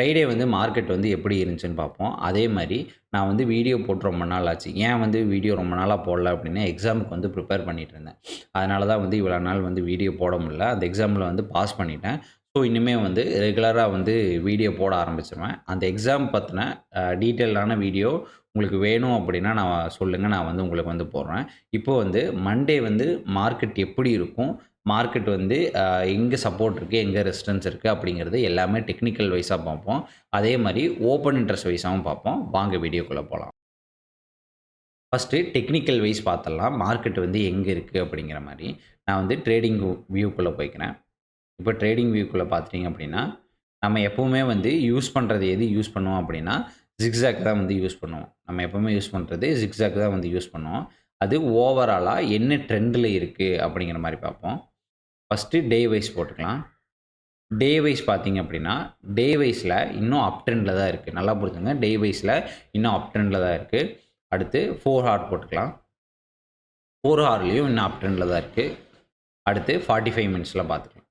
Friday வந்து market வந்து எப்படி இருந்துச்சுன்னு பார்ப்போம். அதே மாதிரி நான் வந்து வீடியோ போட்டு ரொம்ப நாள் ஆச்சு. ஏன் வந்து வீடியோ ரொம்ப நாளாக போடல அப்படின்னா எக்ஸாமுக்கு வந்து ப்ரிப்பேர் பண்ணிகிட்டு இருந்தேன். அதனால தான் வந்து இவ்வளோ நாள் வந்து வீடியோ போட முடியல. அந்த எக்ஸாமில் வந்து பாஸ் பண்ணிட்டேன். ஸோ இனிமேல் வந்து ரெகுலராக வந்து வீடியோ போட ஆரம்பிச்சிருவேன். அந்த எக்ஸாம் பற்றின டீட்டெயிலான வீடியோ உங்களுக்கு வேணும் அப்படின்னா நான் சொல்லுங்கள் நான் வந்து உங்களுக்கு வந்து போடுறேன். இப்போ வந்து மண்டே வந்து மார்க்கெட் எப்படி இருக்கும்? மார்க்கெட் வந்து எங்கே சப்போர்ட் இருக்குது எங்கே ரெசிஸ்டன்ஸ் இருக்குது அப்படிங்கிறது எல்லாமே டெக்னிக்கல் வைஸாக பார்ப்போம். அதே மாதிரி ஓப்பன் இன்ட்ரெஸ்ட் வைஸாகவும் பார்ப்போம். வாங்க வீடியோக்குள்ளே போகலாம் ஃபஸ்ட்டு டெக்னிக்கல் வைஸ் பார்த்தலாம் மார்க்கெட் வந்து எங்கே இருக்குது அப்படிங்கிற மாதிரி. நான் வந்து ட்ரேடிங் வியூக்குள்ளே போய்க்கிறேன். இப்போ ட்ரேடிங் வியூக்குள்ளே பார்த்துட்டிங்க அப்படின்னா நம்ம எப்போவுமே வந்து யூஸ் பண்ணுறது எது யூஸ் பண்ணுவோம் அப்படின்னா ஜிக்ஸாக் தான் வந்து யூஸ் பண்ணுவோம். நம்ம எப்போவுமே யூஸ் பண்ணுறது ஜிக்ஸாக் தான் வந்து யூஸ் பண்ணுவோம். அது ஓவராலாக என்ன ட்ரெண்டில் இருக்குது அப்படிங்கிற மாதிரி பார்ப்போம். ஃபஸ்ட்டு டே வைஸ் போட்டுக்கலாம். டே வைஸ் பார்த்தீங்க அப்படின்னா டே வைஸில் இன்னும் அப் ட்ரெண்டில் தான் இருக்குது நல்லா புரிஞ்சுங்க. டே வைஸில் இன்னும் அப் ட்ரெண்டில் தான் இருக்குது அடுத்து ஃபோர் ஹார் போட்டுக்கலாம். ஃபோர் ஹார்லேயும் இன்னும் அப் ட்ரெண்டில் தான் இருக்குது அடுத்து ஃபார்ட்டி ஃபைவ் மினிட்ஸில் பார்த்துக்கலாம்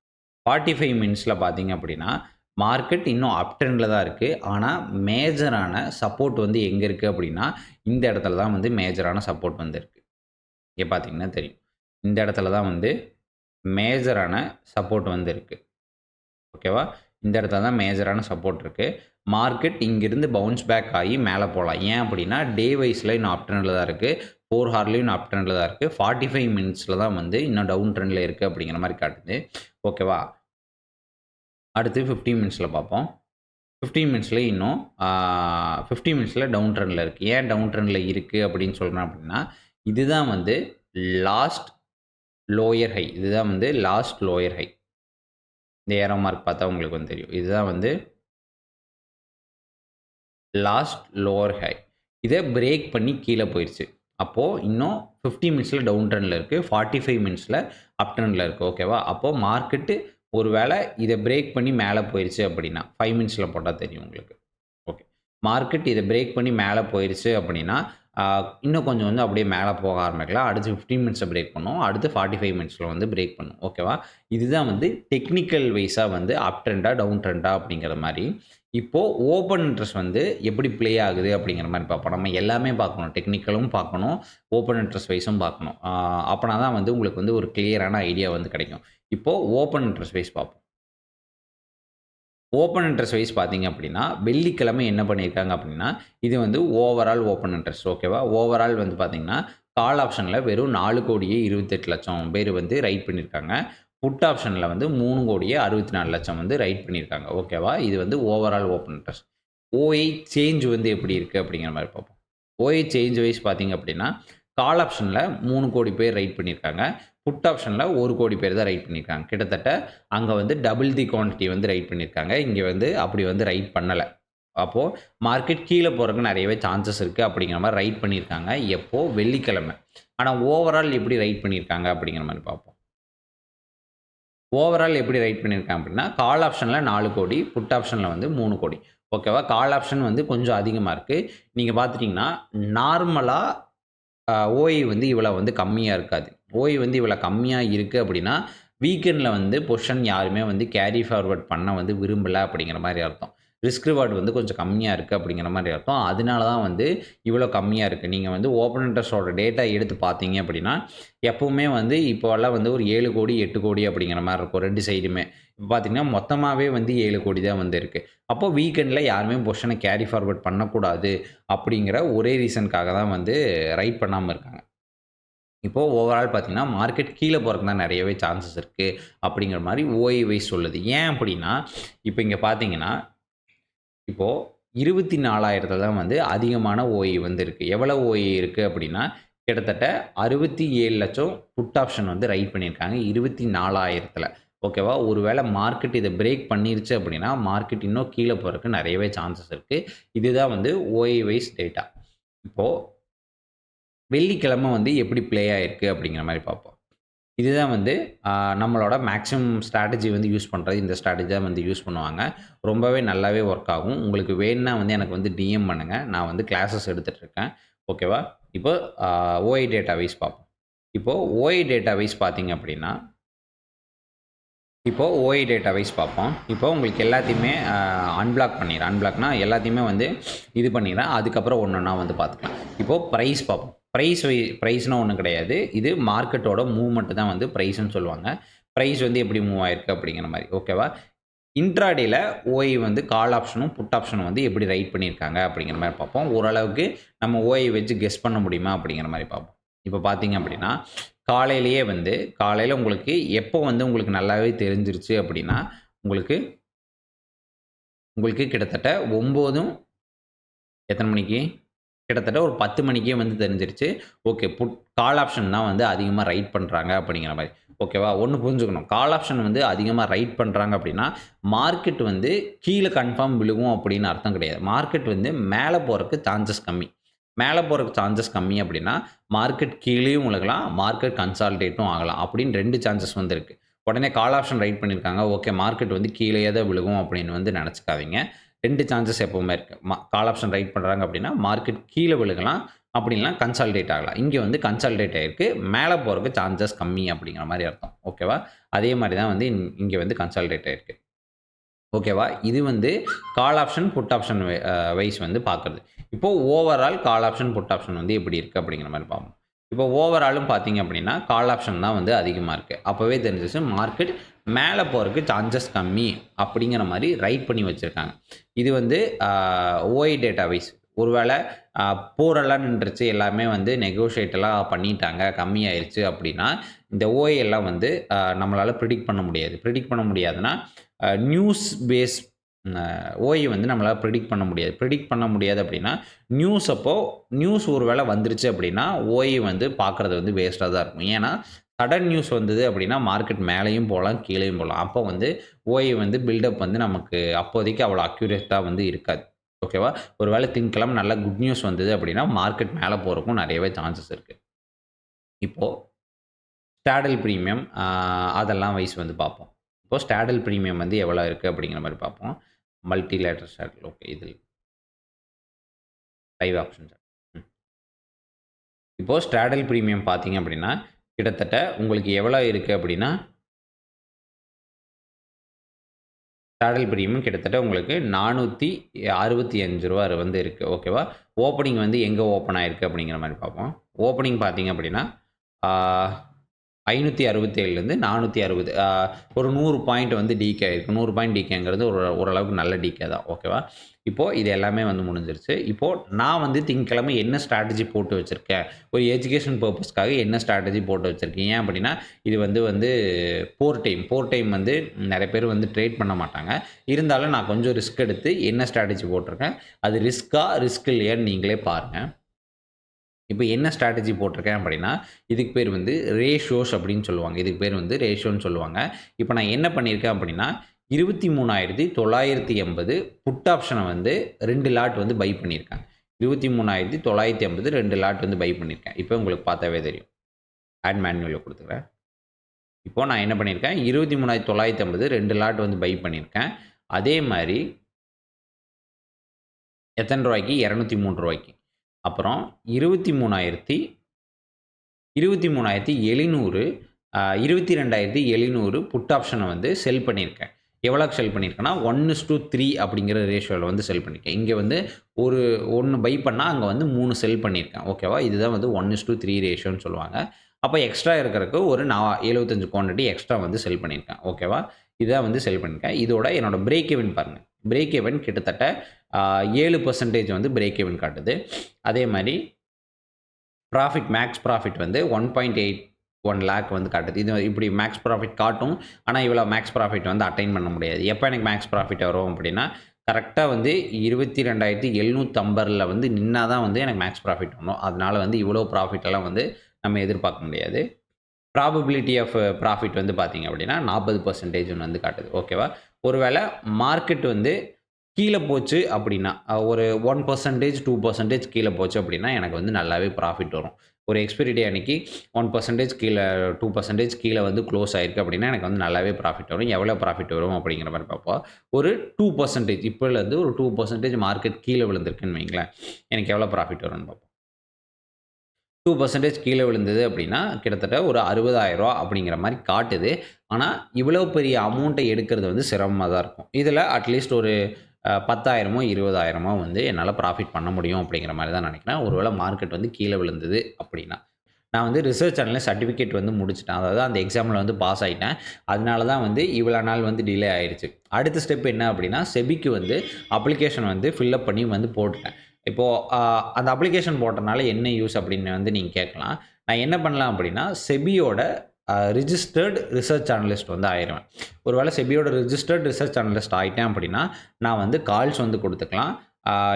ஃபார்ட்டி ஃபைவ் மினிட்ஸில் பார்த்தீங்க அப்படின்னா மார்க்கெட் இன்னும் அப் ட்ரெண்டில் தான் இருக்குது ஆனால் மேஜரான சப்போர்ட் வந்து எங்கே இருக்குது அப்படின்னா இந்த இடத்துல தான் வந்து மேஜரான சப்போர்ட் வந்து இருக்குது இங்கே பார்த்தீங்கன்னா தெரியும். இந்த இடத்துல தான் வந்து மேஜரான சப்போர்ட் வந்து இருக்குது ஓகேவா இந்த இடத்துல தான் மேஜரான சப்போர்ட் இருக்குது மார்க்கெட் இங்கேருந்து பவுன்ஸ் பேக் ஆகி மேலே போகலாம். ஏன் அப்படின்னா டே வைஸில் இன்னும் அப் ட்ரெண்டில் தான் இருக்குது ஃபோர் ஹார்லேயும் இன்னும் அப் ட்ரெண்டில் தான் இருக்குது ஃபார்ட்டி ஃபைவ் மினிட்ஸில் தான் வந்து இன்னும் டவுன் ட்ரெண்டில் இருக்குது அப்படிங்கிற மாதிரி காட்டுது. ஓகேவா அடுத்து ஃபிஃப்டீன் மினிட்ஸில் பார்ப்போம். ஃபிஃப்டீன் மினிட்ஸில் இன்னும் ஃபிஃப்டீன் மினிட்ஸில் டவுன் ட்ரெண்டில் இருக்குது ஏன் டவுன் ட்ரெண்டில் இருக்குது அப்படின்னு சொல்கிறேன் அப்படின்னா இதுதான் வந்து லாஸ்ட் லோயர் ஹை இதுதான் வந்து லாஸ்ட் லோயர் ஹை இந்த ஏரோ மார்க் பார்த்தா உங்களுக்கு வந்து தெரியும். இதுதான் வந்து லாஸ்ட் லோவர் ஹை இதை பிரேக் பண்ணி கீழே போயிடுச்சு அப்போது இன்னும் ஃபிஃப்டி மினிட்ஸில் டவுன் ட்ரெண்டில் இருக்குது ஃபார்ட்டி ஃபைவ் மினிட்ஸில் அப் ட்ரெண்டில் இருக்குது ஓகேவா அப்போது மார்க்கெட்டு ஒரு வேளை இதை பிரேக் பண்ணி மேலே போயிடுச்சு அப்படின்னா ஃபைவ் மினிட்ஸில் போட்டால் தெரியும் உங்களுக்கு. ஓகே மார்க்கெட் இதை பிரேக் பண்ணி மேலே போயிடுச்சு அப்படின்னா இன்னும் கொஞ்சம் வந்து அப்படியே மேலே போக ஆரம்பிக்கலாம். அடுத்து ஃபிஃப்டீன் மினிட்ஸை பிரேக் பண்ணும் அடுத்து ஃபார்ட்டி ஃபைவ் மினிட்ஸில் வந்து பிரேக் பண்ணும் ஓகேவா இதுதான் வந்து டெக்னிக்கல் வைஸாக வந்து அப் ட்ரெண்டாக டவுன் ட்ரெண்டாக அப்படிங்கிற மாதிரி. இப்போது ஓப்பன் இன்ட்ரெஸ்ட் வந்து எப்படி ப்ளே ஆகுது அப்படிங்கிற மாதிரி பார்ப்போம். நம்ம எல்லாமே பார்க்கணும். டெக்னிக்கலும் பார்க்கணும். ஓப்பன் இன்ட்ரெஸ்ட் வைஸும் பார்க்கணும். அப்போனா தான் வந்து உங்களுக்கு வந்து ஒரு கிளியரான ஐடியா வந்து கிடைக்கும். இப்போது ஓப்பன் இன்ட்ரெஸ்ட் வைஸ் பார்ப்போம். ஓப்பன் இன்ட்ரெஸ்ட் வைஸ் பார்த்தீங்க அப்படின்னா வெள்ளிக்கிழமை என்ன பண்ணியிருக்காங்க அப்படின்னா இது வந்து ஓவரால் ஓப்பன் இன்ட்ரெஸ்ட் ஓகேவா ஓவரால் வந்து பார்த்தீங்கன்னா கால் ஆப்ஷனில் வெறும் நாலு கோடியே இருபத்தெட்டு லட்சம் பேர் வந்து ரைட் பண்ணியிருக்காங்க. புட் ஆப்ஷனில் வந்து மூணு கோடியே அறுபத்தி நாலு லட்சம் வந்து ரைட் பண்ணியிருக்காங்க ஓகேவா இது வந்து overall open interest OI change வந்து எப்படி இருக்குது அப்படிங்கிற மாதிரி பார்ப்போம். ஓஐ சேஞ்ச் வைஸ் பார்த்தீங்க அப்படின்னா கால் ஆப்ஷனில் மூணு கோடி பேர் ரைட் பண்ணியிருக்காங்க. புட் ஆப்ஷனில் ஒரு கோடி பேர் தான் ரைட் பண்ணியிருக்காங்க. கிட்டத்தட்ட அங்கே வந்து டபுள் தி குவான்டிட்டி வந்து ரைட் பண்ணியிருக்காங்க. இங்கே வந்து அப்படி வந்து ரைட் பண்ணலை. அப்போது மார்க்கெட் கீழே போகிறதுக்கு நிறையவே சான்சஸ் இருக்குது அப்படிங்கிற மாதிரி ரைட் பண்ணியிருக்காங்க. எப்போது வெள்ளிக்கிழமை. ஆனால் ஓவரால் எப்படி ரைட் பண்ணியிருக்காங்க அப்படிங்கிற மாதிரி பார்ப்போம். ஓவரால் எப்படி ரைட் பண்ணியிருக்காங்க அப்படின்னா கால் ஆப்ஷனில் நாலு கோடி புட் ஆப்ஷனில் வந்து மூணு கோடி. ஓகேவா? கால் ஆப்ஷன் வந்து கொஞ்சம் அதிகமாக இருக்குது நீங்கள் பார்த்துட்டிங்கன்னா நார்மலாக ஓய் வந்து இவ்வளோ வந்து கம்மியாக இருக்காது. ஓய் வந்து இவ்வளோ கம்மியாக இருக்குது அப்படின்னா வீக்கெண்டில் வந்து பொஷன் யாருமே வந்து கேரி ஃபார்வர்ட் பண்ண வந்து விரும்பலை அப்படிங்கிற மாதிரி அர்த்தம். ரிஸ்க் ரிவார்டு வந்து கொஞ்சம் கம்மியாக இருக்குது அப்படிங்கிற மாதிரி அர்த்தம். அதனால தான் வந்து இவ்வளோ கம்மியாக இருக்குது நீங்கள் வந்து ஓப்பன் இன்ட்ரெஸ்டோட டேட்டா எடுத்து பார்த்தீங்க அப்படின்னா எப்போவுமே வந்து இப்போல்லாம் வந்து ஒரு ஏழு கோடி எட்டு கோடி அப்படிங்கிற மாதிரி இருக்கும் ரெண்டு சைடுமே இப்போ பார்த்தீங்கன்னா மொத்தமாகவே வந்து ஏழு கோடி தான் வந்து இருக்குது அப்போது வீக்கெண்டில் யாருமே பொஷனை கேரி ஃபார்வர்ட் பண்ணக்கூடாது அப்படிங்கிற ஒரே ரீசனுக்காக தான் வந்து ரைட் பண்ணாமல் இருக்காங்க. இப்போது ஓவரால் பார்த்தீங்கன்னா மார்க்கெட் கீழே போகிறதுக்கு தான் நிறையவே சான்சஸ் இருக்குது அப்படிங்கிற மாதிரி ஓய்வை சொல்லுது. ஏன் அப்படின்னா இப்போ இங்கே பார்த்தீங்கன்னா இப்போது இருபத்தி நாலாயிரத்தில் தான் வந்து அதிகமான ஓஇ வந்து இருக்குது எவ்வளோ ஓஇ இருக்குது அப்படின்னா கிட்டத்தட்ட அறுபத்தி ஏழு லட்சம் புட் ஆப்ஷன் வந்து ரைட் பண்ணியிருக்காங்க இருபத்தி நாலாயிரத்தில் ஓகேவா? ஒருவேளை மார்க்கெட் இதை பிரேக் பண்ணிருச்சு அப்படின்னா மார்க்கெட் இன்னும் கீழே போகிறதுக்கு நிறையவே சான்சஸ் இருக்குது இதுதான் வந்து ஓஏ வைஸ் டேட்டா. இப்போது வெள்ளிக்கிழமை வந்து எப்படி ப்ளே ஆகிருக்கு அப்படிங்கிற மாதிரி பார்ப்போம். இதுதான் வந்து நம்மளோட மேக்ஸிமம் ஸ்ட்ராட்டஜி வந்து யூஸ் பண்ணுறது இந்த ஸ்ட்ராட்டஜி தான் வந்து யூஸ் பண்ணுவாங்க. ரொம்பவே நல்லாவே ஒர்க் ஆகும். உங்களுக்கு வேணுன்னா வந்து எனக்கு வந்து டிஎம் பண்ணுங்கள் நான் வந்து கிளாஸஸ் எடுத்துகிட்ருக்கேன் ஓகேவா இப்போ ஓஐ டேட்டா வைஸ் பார்ப்போம். இப்போது ஓஐ டேட்டா வைஸ் பார்த்தீங்க அப்படின்னா இப்போது ஓஐ டேட்டா வைஸ் பார்ப்போம். இப்போ உங்களுக்கு எல்லாத்தையுமே அன்பிளாக் பண்ணிடுறேன் அன்பிளாக்னா எல்லாத்தையுமே வந்து இது பண்ணிடுறேன். அதுக்கப்புறம் ஒன்று ஒன்றா வந்து பார்த்துக்கலாம். இப்போது ப்ரைஸ் பார்ப்போம். ப்ரைஸ் வை ப்ரைஸ்னால் ஒன்றும் கிடையாது. இது மார்க்கெட்டோட மூவ்மெண்ட் தான் வந்து ப்ரைஸ்னு சொல்லுவாங்க. ப்ரைஸ் வந்து எப்படி மூவ் ஆயிருக்கு அப்படிங்கிற மாதிரி. ஓகேவா இன்ட்ராடேயில் ஓஐ வந்து கால் ஆப்ஷனும் புட் ஆப்ஷனும் வந்து எப்படி ரைட் பண்ணியிருக்காங்க அப்படிங்கிற மாதிரி பார்ப்போம். ஓரளவுக்கு நம்ம ஓஐ வச்சு கெஸ் பண்ண முடியுமா அப்படிங்கிற மாதிரி பார்ப்போம். இப்போ பார்த்தீங்க அப்படின்னா காலையிலேயே வந்து காலையில் உங்களுக்கு எப்போ வந்து உங்களுக்கு நல்லாவே தெரிஞ்சிருச்சு அப்படின்னா உங்களுக்கு உங்களுக்கு கிட்டத்தட்ட ஒம்போதும் எத்தனை மணிக்கு? கிட்டத்தட்ட ஒரு பத்து மணிக்கே வந்து தெரிஞ்சிருச்சு. ஓகே புட் கால் ஆப்ஷன் தான் வந்து அதிகமாக ரைட் பண்ணுறாங்க அப்படிங்கிற மாதிரி. ஓகேவா? ஒன்று புரிஞ்சுக்கணும். கால் ஆப்ஷன் வந்து அதிகமாக ரைட் பண்ணுறாங்க அப்படின்னா மார்க்கெட் வந்து கீழே கன்ஃபார்ம் விழுகும் அப்படின்னு அர்த்தம் கிடையாது. மார்க்கெட் வந்து மேலே போகிறதுக்கு சான்சஸ் கம்மி. மேலே போகிறதுக்கு சான்சஸ் கம்மி அப்படின்னா மார்க்கெட் கீழேயும் விழுகலாம் மார்க்கெட் கன்சால்டேட்டும் ஆகலாம் அப்படின்னு ரெண்டு சான்சஸ் வந்து இருக்குது உடனே கால் ஆப்ஷன் ரைட் பண்ணியிருக்காங்க ஓகே மார்க்கெட் வந்து கீழேயே தான் விழுகும் அப்படின்னு வந்து நினச்சிக்காதீங்க. ரெண்டு சான்சஸ் எப்போவுமே இருக்குது மா கால் ஆப்ஷன் ரைட் பண்ணுறாங்க அப்படின்னா மார்க்கெட் கீழே விழுகலாம். அப்படின்லாம் கன்சால்டேட் ஆகலாம். இங்கே வந்து கன்சால்டேட் ஆகிருக்கு மேலே போகிறதுக்கு சான்சஸ் கம்மி அப்படிங்கிற மாதிரி அர்த்தம். ஓகேவா அதே மாதிரி தான் வந்து இங்கே வந்து கன்சால்டேட் ஆகிருக்கு ஓகேவா இது வந்து call option put option wise வந்து பார்க்குறது இப்போது overall call option put option வந்து எப்படி இருக்குது அப்படிங்கிற மாதிரி பார்ப்போம். இப்போ ஓவராலும் பார்த்தீங்க அப்படின்னா கால் ஆப்ஷன் தான் வந்து அதிகமாக இருக்குது அப்போவே தெரிஞ்சிச்சு மார்க்கெட் மேலே போகிறதுக்கு சான்சஸ் கம்மி அப்படிங்கிற மாதிரி ரைட் பண்ணி வச்சுருக்காங்க. இது வந்து ஓஐ டேட்டா வைஸ் ஒருவேளை போரெல்லாம் நின்றுச்சு எல்லாமே வந்து நெகோஷியேட்டெல்லாம் பண்ணிட்டாங்க கம்மியாயிருச்சு அப்படின்னா இந்த ஓஐ எல்லாம் வந்து நம்மளால் ப்ரிடிக்ட் பண்ண முடியாது. ப்ரிடிக்ட் பண்ண முடியாதுன்னா நியூஸ் பேஸ் ஓய் வந்து நம்மளால் ப்ரிடிக்ட் பண்ண முடியாது. ப்ரிடிக்ட் பண்ண முடியாது அப்படின்னா நியூஸ் அப்போது நியூஸ் ஒரு வேளை வந்துருச்சு அப்படின்னா ஓய் வந்து பார்க்குறது வந்து வேஸ்ட்டாக தான் இருக்கும். ஏன்னா சடன் நியூஸ் வந்தது அப்படின்னா மார்க்கெட் மேலேயும் போகலாம் கீழேயும் போகலாம். அப்போ வந்து ஓஏ வந்து பில்டப் வந்து நமக்கு அப்போதைக்கு அவ்வளோ அக்யூரேட்டாக வந்து இருக்காது. ஓகேவா ஒரு வேளை திங்கெல்லாம் நல்ல குட் நியூஸ் வந்தது அப்படின்னா மார்க்கெட் மேலே போகிறக்கும் நிறையவே சான்சஸ் இருக்குது இப்போது ஸ்டாடல் ப்ரீமியம் அதெல்லாம் வைஸ் வந்து பார்ப்போம். இப்போது ஸ்டாடல் ப்ரீமியம் வந்து எவ்வளோ இருக்குது அப்படிங்கிற மாதிரி பார்ப்போம். மல்டி லேட்டர் ஸ்டாடல் ஓகே இதில் லைவ் ஆப்ஷன் இப்போது ஸ்டாடல் ப்ரீமியம் பார்த்தீங்க அப்படின்னா கிட்டத்தட்ட உங்களுக்கு எவ்வளோ இருக்குது அப்படின்னா சேடல் ப்ரீமியம் கிட்டத்தட்ட உங்களுக்கு நானூற்றி அறுபத்தி அஞ்சு ரூபா வந்து இருக்குது ஓகேவா ஓப்பனிங் வந்து எங்கே ஓப்பன் ஆகிருக்கு அப்படிங்கிற மாதிரி பார்ப்போம். ஓப்பனிங் பார்த்தீங்க அப்படின்னா ஐநூற்றி அறுபத்தேழுலேருந்து நானூற்றி அறுபது ஒரு நூறு பாயிண்ட் வந்து டிகே இருக்குது நூறு பாயிண்ட் டிகேங்கிறது ஒரு ஓரளவுக்கு நல்ல டிகே தான். ஓகேவா இப்போது இது எல்லாமே வந்து முடிஞ்சிருச்சு. இப்போது நான் வந்து திங்கக்கிழமை என்ன ஸ்ட்ராட்டஜி போட்டு வச்சுருக்கேன்? ஒரு எஜுகேஷன் பர்பஸ்க்காக என்ன ஸ்ட்ராட்டஜி போட்டு வச்சுருக்கேன் ஏன் அப்படின்னா இது வந்து வந்து போர் டைம் போர் டைம் வந்து நிறைய பேர் வந்து ட்ரேட் பண்ண மாட்டாங்க. இருந்தாலும் நான் கொஞ்சம் ரிஸ்க் எடுத்து என்ன ஸ்ட்ராட்டஜி போட்டிருக்கேன்? அது ரிஸ்க்காக ரிஸ்க் இல்லையான்னு நீங்களே பாருங்கள் இப்போ என்ன ஸ்ட்ராட்டஜி போட்டிருக்கேன் அப்படின்னா இதுக்கு பேர் வந்து ரேஷோஸ் அப்படின்னு சொல்லுவாங்க. இதுக்கு பேர் வந்து ரேஷோன்னு சொல்லுவாங்க. இப்போ நான் என்ன பண்ணியிருக்கேன் அப்படின்னா இருபத்தி மூணாயிரத்தி தொள்ளாயிரத்தி எண்பது புட் ஆப்ஷனை வந்து ரெண்டு லாட் வந்து பை பண்ணியிருக்கேன். இருபத்தி மூணாயிரத்தி தொள்ளாயிரத்தி ஐம்பது ரெண்டு லாட் வந்து பை பண்ணியிருக்கேன். இப்போ உங்களுக்கு பார்த்தாவே தெரியும். ஆட் மேனுவலில் கொடுத்துக்கிறேன் இப்போ நான் என்ன பண்ணியிருக்கேன்? இருபத்தி மூணாயிரத்தி தொள்ளாயிரத்தி ஐம்பது ரெண்டு லாட் வந்து பை பண்ணியிருக்கேன். அதே மாதிரி எத்தனை ரூபாய்க்கு? இரநூத்தி மூணு ரூபாய்க்கு. அப்புறம் இருபத்தி மூணாயிரத்தி இருபத்தி மூணாயிரத்தி எழுநூறு இருபத்தி ரெண்டாயிரத்தி எழுநூறு புட் ஆப்ஷனை வந்து செல் பண்ணியிருக்கேன். எவ்வளோக்கு செல் பண்ணியிருக்கேன்னா ஒன் இஸ் டூ த்ரீ அப்படிங்கிற ரேஷியோவில் வந்து செல் பண்ணியிருக்கேன். இங்கே வந்து ஒரு ஒன்று பை பண்ணால் அங்கே வந்து மூணு செல் பண்ணியிருக்கேன். ஓகேவா? இதுதான் வந்து ஒன் இஸ் டூ த்ரீ ரேஷியோன்னு சொல்லுவாங்க. அப்போ எக்ஸ்ட்ரா இருக்கிறதுக்கு ஒரு நான் எழுபத்தஞ்சு குவான்டிட்டி எக்ஸ்ட்ரா வந்து செல் பண்ணியிருக்கேன். ஓகேவா? இதான் வந்து செல் பண்ணியிருக்கேன். இதோட என்னோடய பிரேக் ஈவன் பாருங்கள் பிரேக் ஈவன் கிட்டத்தட்ட ஏழு பர்சன்டேஜ் வந்து பிரேக் ஈவன் காட்டுது. அதே மாதிரி ப்ராஃபிட் மேக்ஸ் ப்ராஃபிட் வந்து one point eight one lakh வந்து காட்டுது. இது இப்படி மேக்ஸ் ப்ராஃபிட் காட்டும். ஆனால் இவ்வளோ மேக்ஸ் ப்ராஃபிட் வந்து அட்டைன் பண்ண முடியாது. எப்போ எனக்கு மேக்ஸ் ப்ராஃபிட் வரும் அப்படின்னா கரெக்டாக வந்து இருபத்தி ரெண்டாயிரத்தி எழுநூற்றம்பரில் வந்து நின்னால் தான் வந்து எனக்கு மேக்ஸ் ப்ராஃபிட் வரும். அதனால் வந்து இவ்வளோ ப்ராஃபிட்டெல்லாம் வந்து நம்ம எதிர்பார்க்க முடியாது. ப்ராபபிலிட்டி ஆஃப் ப்ராஃபிட் வந்து பார்த்திங்க அப்படின்னா நாற்பது பர்சன்டேஜ் ஒன்று வந்து காட்டுது. ஓகேவா ஒருவேளை மார்க்கெட் வந்து கீழே போச்சு அப்படின்னா ஒரு ஒன் பர்சன்டேஜ் டூ பர்சன்டேஜ் கீழே போச்சு அப்படின்னா எனக்கு வந்து நல்லாவே ப்ராஃபிட் வரும். ஒரு எக்ஸ்பைரி டே அன்றைக்கி ஒன் பர்சன்டேஜ் கீழே டூ பர்சன்டேஜ் கீழே வந்து க்ளோஸ் ஆயிருக்கு அப்படின்னா எனக்கு வந்து நல்லாவே ப்ராஃபிட் வரும். எவ்வளோ ப்ராஃபிட் வரும் அப்படிங்கிற மாதிரி பார்ப்போம். ஒரு டூ பர்சன்டேஜ் இப்போலேருந்து ஒரு டூ பர்சன்டேஜ் மார்க்கெட் கீழே விழுந்திருக்குன்னு வைங்களேன் எனக்கு எவ்வளோ ப்ராஃபிட் வரும்னு பார்ப்போம். டூ பர்சன்டேஜ் கீழே விழுந்தது அப்படின்னா கிட்டத்தட்ட ஒரு அறுபதாயிரரூவா அப்படிங்கிற மாதிரி காட்டுது. ஆனால் இவ்வளோ பெரிய அமௌண்ட்டை எடுக்கிறது வந்து சிரமமாக தான் இருக்கும். இதில் அட்லீஸ்ட் ஒரு பத்தாயிரமோ இருபதாயிரமோ வந்து என்னால் ப்ராஃபிட் பண்ண முடியும் அப்படிங்கிற மாதிரி தான் நினைக்கிறேன். ஒருவேளை மார்க்கெட் வந்து கீழே விழுந்தது அப்படின்னா. நான் வந்து ரிசர்ச் சேனலில் சர்டிஃபிகேட் வந்து முடிச்சிட்டேன். அதாவது அந்த எக்ஸாமில் வந்து பாஸ் ஆகிட்டேன் அதனால தான் வந்து இவ்வளோ நாள் வந்து டிலே ஆயிடுச்சு அடுத்த ஸ்டெப் என்ன அப்படின்னா செபிக்கு வந்து அப்ளிகேஷன் வந்து ஃபில்லப் பண்ணி வந்து போட்டுட்டேன். இப்போது அந்த அப்ளிகேஷன் போட்டனால என்ன யூஸ் அப்படின்னு வந்து நீங்கள் கேட்கலாம். நான் என்ன பண்ணலாம் அப்படின்னா செபியோட ரிஜிஸ்டர்டு ரிசர்ச் அனலிஸ்ட் வந்து ஆயிடுவேன் ஒருவேளை செபியோட ரிஜிஸ்டர்ட் ரிசர்ச் அனலிஸ்ட் ஆகிட்டேன் அப்படின்னா நான் வந்து கால்ஸ் வந்து கொடுத்துக்கலாம்.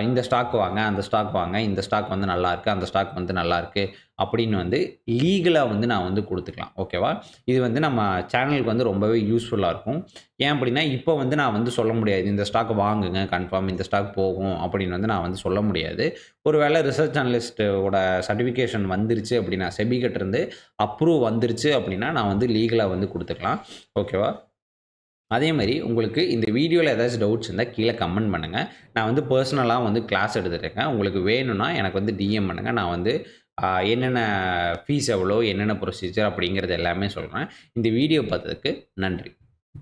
இந்த ஸ்டாக் வாங்க அந்த ஸ்டாக் வாங்க இந்த ஸ்டாக் வந்து நல்லா இருக்குது அந்த ஸ்டாக் வந்து நல்லா இருக்குது அப்படின்னு வந்து லீகலாக வந்து நான் வந்து கொடுத்துக்கலாம். ஓகேவா இது வந்து நம்ம சேனலுக்கு வந்து ரொம்பவே யூஸ்ஃபுல்லாக இருக்கும். ஏன் அப்படின்னா இப்போ வந்து நான் வந்து சொல்ல முடியாது இந்த ஸ்டாக் வாங்குங்க கன்ஃபார்ம் இந்த ஸ்டாக் போகும் அப்படின்னு வந்து நான் வந்து சொல்ல முடியாது. ஒருவேளை ரிசர்ச் அனலிஸ்ட்டோட சர்டிஃபிகேஷன் வந்துருச்சு அப்படின்னா செபிகிட்ட இருந்து அப்ரூவ் வந்துருச்சு அப்படின்னா நான் வந்து லீகலாக வந்து கொடுத்துக்கலாம். ஓகேவா அதே மாதிரி உங்களுக்கு இந்த வீடியோவில் ஏதாச்சும் டவுட்ஸ் இருந்தால் கீழே கமெண்ட் பண்ணுங்கள் நான் வந்து பர்சனலாக வந்து கிளாஸ் எடுத்துகிட்ருக்கேன் உங்களுக்கு வேணும்னா எனக்கு வந்து டிஎம் பண்ணுங்கள் நான் வந்து என்னென்ன ஃபீஸ் எவ்வளோ என்னென்ன ப்ரொசீஜர் அப்படிங்கிறது எல்லாமே சொல்கிறேன் இந்த வீடியோ பார்த்ததுக்கு நன்றி.